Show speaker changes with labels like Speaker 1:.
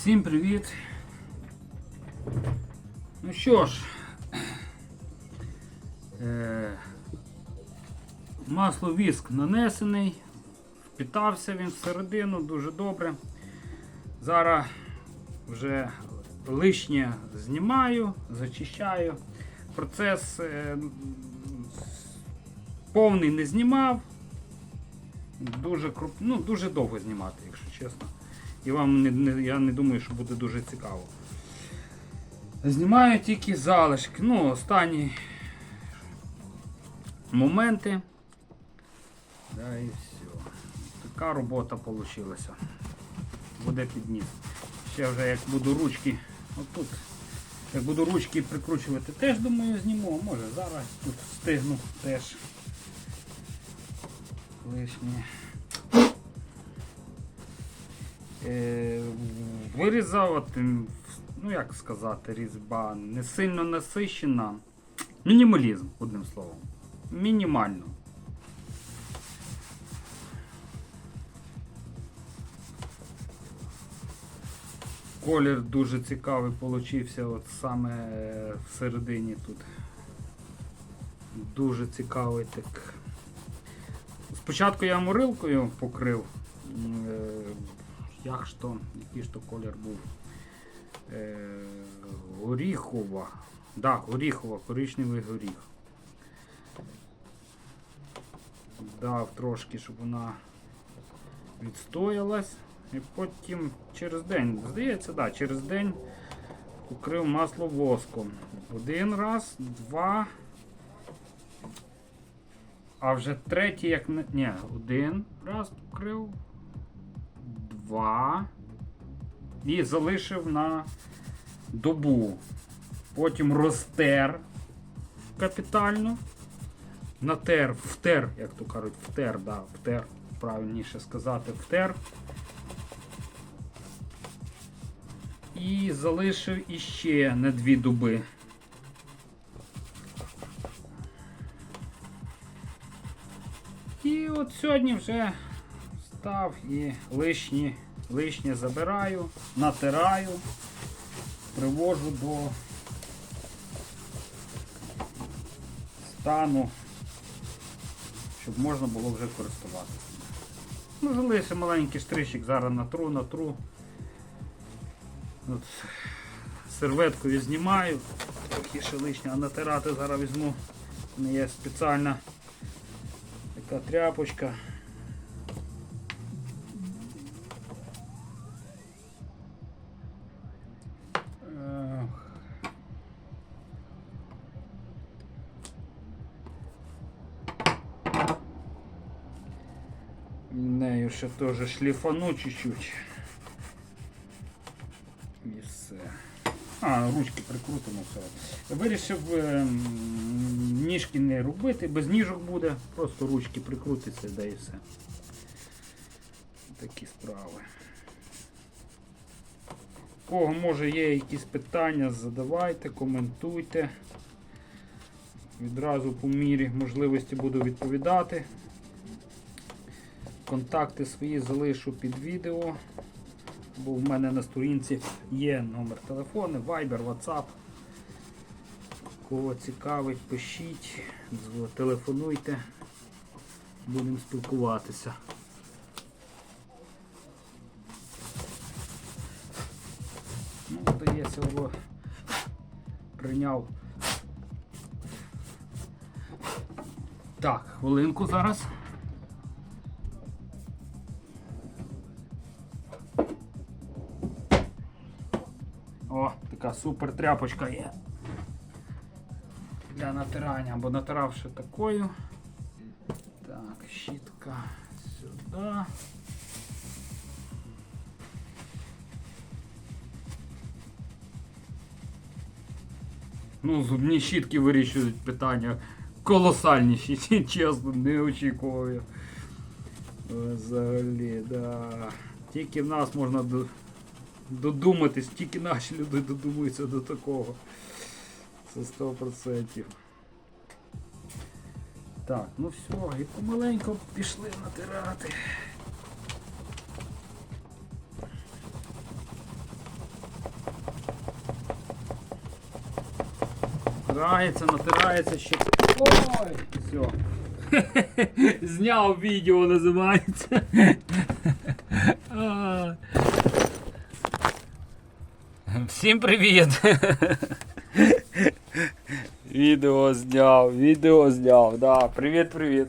Speaker 1: Всім привіт! Ну що ж, е, масло віск нанесений, впітався він всередину дуже добре. Зараз вже лишнє знімаю, зачищаю. Процес е, повний не знімав. Дуже круп... ну, дуже довго знімати, якщо чесно. І вам не, не, я не думаю, що буде дуже цікаво. Знімаю тільки залишки. Ну, останні моменти. Да, і все. Така робота вийшла. Буде підніс. Ще вже як буду ручки. Отут. Як буду ручки прикручувати, теж думаю зніму. Може зараз тут встигну теж. Лишнє. Е, вирізав, ну як сказати, різьба не сильно насищена. Мінімалізм, одним словом. Мінімально. Колір дуже цікавий получився, от саме е, всередині тут. Дуже цікавий так. Спочатку я морилкою покрив. Як ж який ж то колір був? Е, горіхова. Да, горіхова, коричневий горіх. Дав трошки, щоб вона відстоялась. І потім через день, здається, да, через день покрив масло воском. Один раз, два. А вже третій, як не. Ні, один раз покрив. Два. І залишив на добу. Потім розтер капітально. Натер, втер, як то кажуть, втер, да, втер, правильніше сказати, втер. І залишив іще на дві дуби. І от сьогодні вже став і лишні, лишнє забираю, натираю, привожу до стану, щоб можна було вже користуватися. Ну, залишив маленький штришик, зараз натру, натру. От, серветкою знімаю, трохи ще лишнє, а натирати зараз візьму. У мене є спеціальна така тряпочка. Ще теж шліфану чуть-чуть. А, ручки прикрутимо все. Вирішив ем, ніжки не робити, без ніжок буде, просто ручки прикрутиться, да і все. Такі справи. Кого може є якісь питання, задавайте, коментуйте. Відразу по мірі можливості буду відповідати. Контакти свої залишу під відео. Бо в мене на сторінці є номер телефону, Viber, WhatsApp. Кого цікавить, пишіть, телефонуйте, будемо спілкуватися. Ну, здається, прийняв. Так, хвилинку зараз. О, така супер тряпочка є. Для натирання, або натиравши такою. Так, щітка сюди. Ну, зубні щітки вирішують питання колосальніші, чесно, не очікував я. Взагалі, да. Тільки в нас можна додуматись, тільки наші люди додумуються до такого. Це 100%. Так, ну все, і помаленько пішли натирати. Натирається, натирається ще. Ой! Все. Зняв відео, називається. Всім привіт! Відео зняв, відео зняв, да, привіт, привіт.